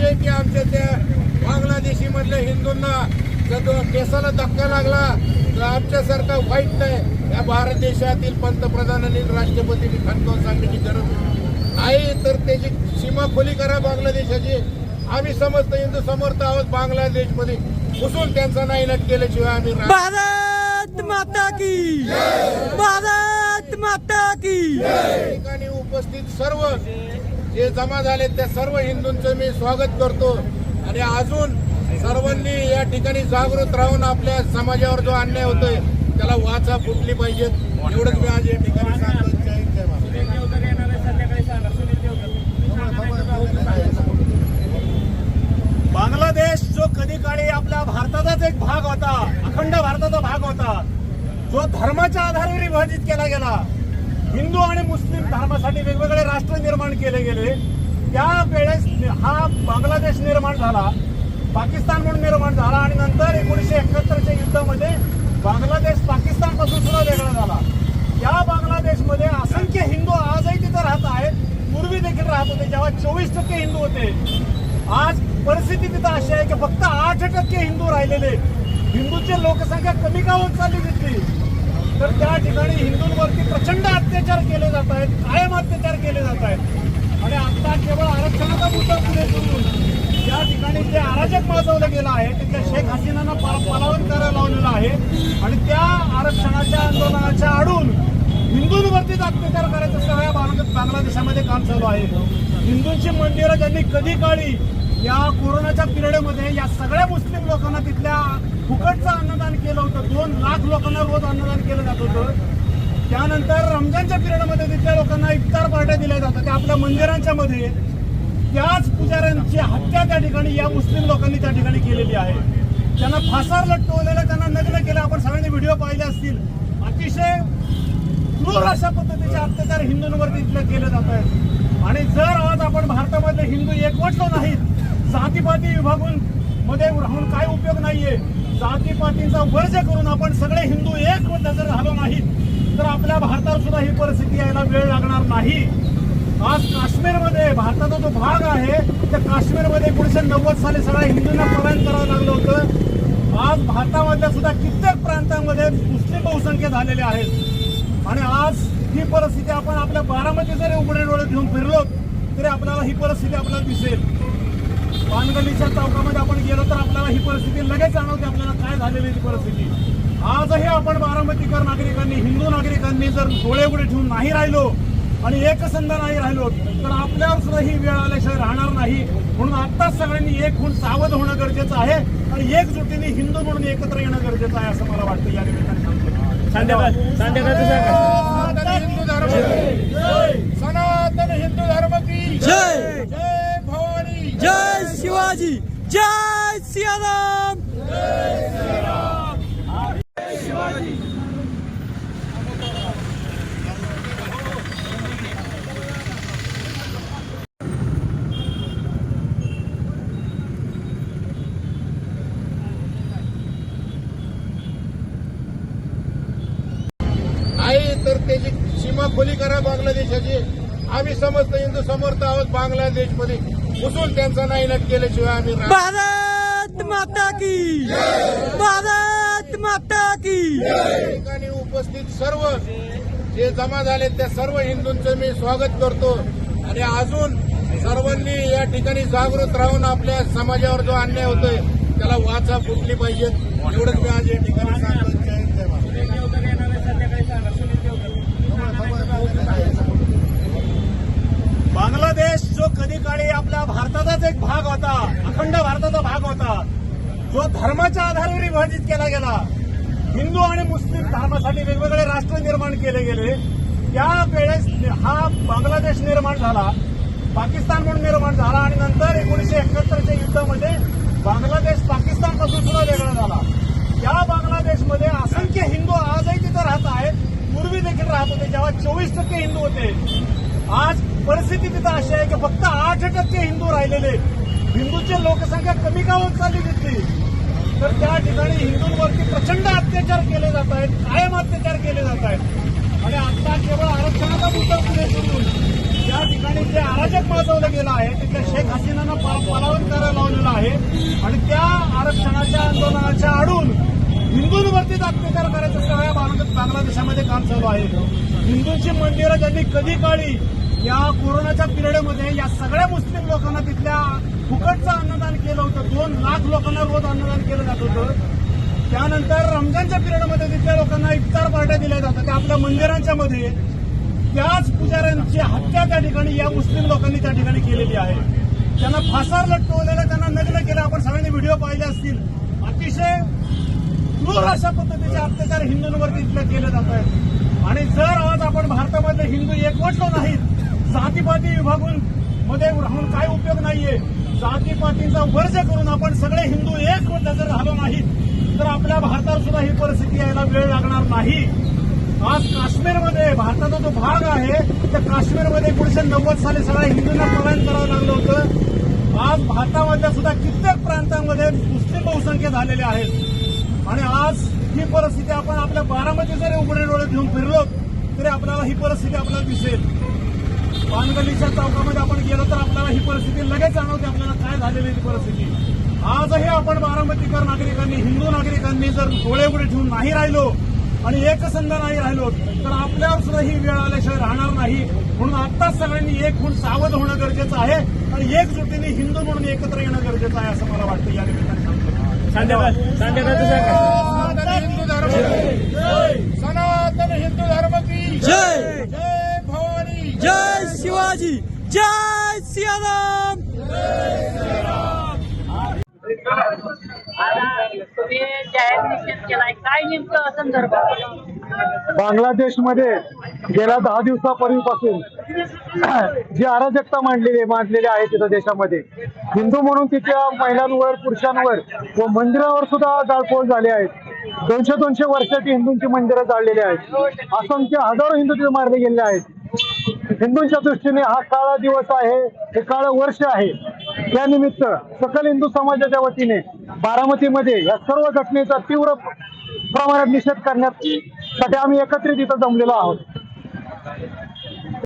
की आमच्या त्या बांगलादेशी मधल्या हिंदूंना केसाला धक्का लागला तर आमच्यासारखा वाईट नाही. या भारत देशातील पंतप्रधानांनी राष्ट्रपतींनी खणकावून सांगण्याची गरज नाही तर त्याची सीमा खोली करा बांगलादेशाची. आम्ही समस्त हिंदू समर्थ आहोत बांगलादेशमध्ये. घुसून त्यांचा नाईलाट केल्याशिवाय आम्ही भारत माता की भारत माता की. ठिकाणी उपस्थित सर्व जे जमा झाले त्या सर्व हिंदूंचं मी स्वागत करतो. आणि अजून सर्वांनी या ठिकाणी जागृत राहून आपल्या समाजावर जो अन्याय होतोय त्याला वाचा फुटली पाहिजेत. एवढंच मी आज या ठिकाणी सांगतो. बांगलादेश जो कधी काळी आपल्या भारताचाच एक भाग होता अखंड भारताचा भाग होता जो धर्माच्या आधारे विभाजित केला गेला. हिंदू आणि मुस्लिम धर्मासाठी वेगवेगळे राष्ट्र निर्माण केले गेले. त्या वेळेस हा बांगलादेश निर्माण झाला पाकिस्तान म्हणून निर्माण झाला आणि नंतर एकोणीसशे एकाहत्तरच्या युद्धामध्ये बांगलादेश पाकिस्तानपासून सुद्धा वेगळा झाला. या बांगलादेशमध्ये असंख्य हिंदू आजही तिथे राहत आहेत पूर्वी देखील राहत होते जेव्हा चोवीस टक्के हिंदू होते. आज परिस्थिती तिथं अशी आहे की फक्त आठ टक्के हिंदू राहिलेले. हिंदूची लोकसंख्या कमी का होत चालली तिथली? तर त्या ठिकाणी हिंदूंवर अत्याचार केले जात आहेत कायम अत्याचार केले जात आहेत. आणि आता केवळ आरक्षणाचा मुद्दा पुढे करून या ठिकाणी जे अराजक माजवलं गेलं आहे तिथल्या शेख हसीनांना पा- पालावन करायला लावलेलं आहे. आणि त्या आरक्षणाच्या आंदोलनाच्या आडून हिंदूंवरतीच अत्याचार करायचं सगळ्या भारत बांगलादेशामध्ये काम चालू आहे. हिंदूंची मंदिरं त्यांनी कधी काळी या कोरोनाच्या पिरियडमध्ये या सगळ्या मुस्लिम लोकांना तिथल्या फुकटचं अन्नदान केलं होतं. दोन लाख लोकांना रोज अन्नदान केलं जात होतं. त्यानंतर रमजानच्या पिरियडमध्ये तिथल्या लोकांना इफ्तार पार्ट्या दिल्या जातात. त्या आपल्या मंदिरांच्या मध्ये. त्याच पुजाऱ्यांची हत्या त्या ठिकाणी या मुस्लिम लोकांनी त्या ठिकाणी केलेली आहे. त्यांना फासार लटकवलेलं त्यांना नग्न केलं. आपण सगळ्यांनी व्हिडिओ पाहिले असतील. अतिशय क्रूर अशा पद्धतीचे अत्याचार हिंदूंवरती इथले केले जात आहेत. आणि जर आज आपण भारतामधले हिंदू एकवटलो नाहीत जातीपाती विभागून मध्ये राहून काय उपयोग नाहीये? जातीपातीचा वर्ज करून आपण सगळे हिंदू एकवट जर झालो नाहीत. तर आपल्या भारतावर सुद्धा ही परिस्थिती यायला वेळ लागणार नाही. आज काश्मीरमध्ये भारताचा जो भाग आहे त्या काश्मीरमध्ये एकोणीसशे नव्वद साली सगळ्या हिंदूंना पलायन करावं लागलं होतं. आज भारतामधल्या सुद्धा कित्येक प्रांतांमध्ये मुस्लिम बहुसंख्य झालेले आहेत. आणि आज ही परिस्थिती आपण आपल्या बारामती जरी उघडे डोळे घेऊन फिरलो तरी आपल्याला ही परिस्थिती आपल्याला दिसेल. पानगलीच्या चौकामध्ये आपण गेलो तर आपल्याला ही परिस्थिती लगेच जाणवते आपल्याला काय झालेली आहे परिस्थिती. आजही आपण बारामतीकर नागरिकांनी हिंदू नागरिकांनी जर डोळे उघडे ठेवून नाही राहिलो आणि एकसंध नाही राहिलो तर आपल्यावर सुद्धा ही वेळ आल्याशिवाय राहणार नाही. म्हणून आत्ताच सगळ्यांनी एक होऊन सावध होणं गरजेचं आहे आणि एकजुटीने हिंदू म्हणून एकत्र येणं गरजेचं आहे असं मला वाटतं या निमित्ताने सांगतो. सनातन हिंदू धर्म सनातन हिंदू धर्म की जय! जय! भवानी! जय शिवाजी! जय सियाराम! नाही तर त्याची सीमा खुली करा बांगलादेशाची. आम्ही समस्त हिंदू समर्थ आहोत बांगलादेशमध्ये. घुसून त्यांचा नाईलाट केल्याशिवाय आम्ही भारत माता की भारत माता की या ठिकाणी उपस्थित सर्व जे जमा झाले त्या सर्व हिंदूंचं मी स्वागत करतो. आणि अजून सर्वांनी या ठिकाणी जागृत राहून आपल्या समाजावर जो अन्याय होतोय त्याला वाचा फुटली पाहिजेत एवढंच मी आज या ठिकाणी सांगतो. बांगलादेश जो कधी काळी आपल्या भारताचाच एक भाग होता अखंड भारताचा भाग होता जो धर्माच्या आधारावर विभाजित केला गेला हिंदू आणि मुस्लिम धर्मासाठी वेगवेगळे राष्ट्र निर्माण केले गेले. त्या वेळेस हा बांगलादेश निर्माण झाला पाकिस्तान म्हणून निर्माण झाला आणि नंतर एकोणीशे एकाहत्तरच्या युद्धामध्ये बांगलादेश पाकिस्तानपासून सुद्धा वेगळा झाला. या बांगलादेशमध्ये असंख्य हिंदू आजही तिथे राहत आहेत पूर्वी देखील राहत होते जेव्हा चोवीस टक्के हिंदू होते. आज परिस्थिती तिथं अशी आहे की फक्त आठ टक्के हिंदू राहिलेले हिंदूची लोकसंख्या कमी का होत चालली तिथली? तर त्या ठिकाणी हिंदूंवरती प्रचंड अत्याचार केले जात आहेत कायम अत्याचार केले जात आहेत. आणि आता केवळ आरक्षणाचा मुद्दा पुढे करून या ठिकाणी जे अराजक माजवलं गेलं आहे तिथल्या शेख हसीनांना पा- करायला लावलेलं आहे. आणि त्या आरक्षणाच्या आंदोलनाच्या आडून हिंदूंवरतीच अत्याचार करायचं सगळ्या बांग- बांगलादेशामध्ये काम चालू आहे. हिंदूंची मंदिरं त्यांनी कधी काळी या कोरोनाच्या पिरियडमध्ये या सगळ्या मुस्लिम लोकांना तिथल्या फुकटचं अन्नदान केलं होतं. दोन लाख लोकांना रोज अन्नदान केलं जात होतं. त्यानंतर रमजानच्या पिरियडमध्ये तिथल्या लोकांना इफ्तार पार्ट्या दिल्या जातात. त्या आपल्या मंदिरांच्या मध्ये. त्याच पुजाऱ्यांची हत्या त्या ठिकाणी या मुस्लिम लोकांनी त्या ठिकाणी केलेली आहे. त्यांना फासार लटकवलेलं त्यांना नग्न केलं. आपण सगळ्यांनी व्हिडिओ पाहिले असतील. अतिशय क्रूर अशा पद्धतीचे अत्याचार हिंदूंवरती तिथले केले जात आहेत. आणि जर आज आपण भारतामधले हिंदू एकवटलो नाहीत जातीपाती विभागून मध्ये राहून काय उपयोग नाहीये. जातीपातीचा वर्ज करून आपण सगळे हिंदू एक जर राहिलो नाहीत. तर आपल्या भारतावर सुद्धा ही परिस्थिती यायला वेळ लागणार नाही. आज काश्मीरमध्ये भारताचा जो भाग आहे त्या काश्मीरमध्ये एकोणीशे नव्वद साली सगळ्या हिंदूंना पलायन करावं लागलं होतं. आज भारतामधल्या सुद्धा कित्येक प्रांतांमध्ये मुस्लिम बहुसंख्य झालेले आहेत. आणि आज ही परिस्थिती आपण आपल्या बारामती जरी उघडे डोळे घेऊन फिरलो तरी आपल्याला ही परिस्थिती आपल्याला दिसेल. पानगलीच्या चौकामध्ये आपण गेलो तर आपल्याला ही परिस्थिती लगेच जाणवते आपल्याला काय झालेली ही परिस्थिती. आजही आपण बारामतीकर नागरिकांनी हिंदू नागरिकांनी जर डोळे उघडे ठेवून नाही राहिलो आणि एकसंध नाही राहिलो तर आपल्यावर सुद्धा ही वेळ आल्याशिवाय राहणार नाही. म्हणून आत्ताच सगळ्यांनी एक होऊन सावध होणं गरजेचं आहे आणि एकजुटीने हिंदू म्हणून एकत्र येणं गरजेचं आहे असं मला वाटतं. या निमित्ताने सांगतो. सनातन हिंदू धर्म की. सनातन हिंदू धर्म की. जय. जय शिवाजी जय सियाराम! तुम्ही जाहीर निषेध केलाय काय नेमकं संदर्भ बांगलादेशमध्ये गेल्या दहा दिवसापूर्वीपासून जी अराजकता मांडलेली मांडलेली आहे तिथं देशामध्ये. हिंदू म्हणून तिथल्या महिलांवर पुरुषांवर व मंदिरावर सुद्धा जाळपोळ झाले आहेत दोनशे दोनशे वर्षाची हिंदूंची मंदिरं जाळलेली आहेत. असंख्य हजारो हिंदू तिथे मारले गेले आहेत. हिंदूंच्या दृष्टीने हा काळा दिवस आहे हे काळं वर्ष आहे. त्यानिमित्त सकल हिंदू समाजाच्या वतीने बारामतीमध्ये या सर्व घटनेचा तीव्र प्रमाणात निषेध करण्यासाठी आम्ही एकत्रित इथं जमलेलो आहोत.